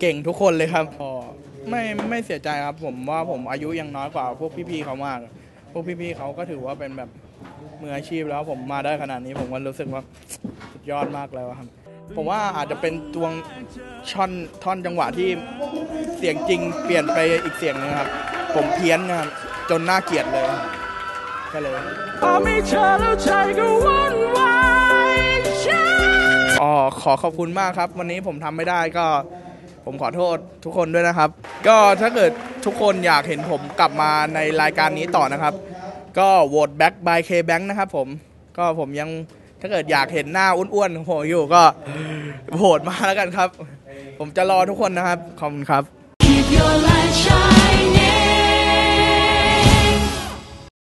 เก่งทุกคนเลยครับอ๋อไม่ไม่เสียใจครับ ผมว่าผมอายุยังน้อยกว่า พวกพี่ๆเขามาก พวกพี่ๆเขาก็ถือว่าเป็นแบบมืออาชีพแล้วผมมาได้ขนาดนี้ ผมก็รู้สึกว่าสุดยอดมากแล้วครับ ผมว่าอาจจะเป็นตวงช่อนท่อนจังหวะที่เสียงจริงเปลี่ยนไปอีกเสียงหนึงครับ ผมเพี้ยนนะครับจนน่าเกลียดเลยครับก็เลยพอมีเธอแล้วใจก็วัน อขอขอบคุณมากครับ วันนี้ผมทำไม่ได้ก็ ผมขอโทษทุกคนด้วยนะครับ ก็ถ้าเกิดทุกคนอยากเห็นผมกลับมาในรายการนี้ต่อนะครับ ก็โหวตแบ็คบายเคแบงนะครับผมก็ผมยังถ้าเกิดอยากเห็นหน้าอ้วนๆของผมอยู่ก็โหวตมาแล้วกันครับ ผมจะรอทุกคนนะครับ ขอบคุณครับ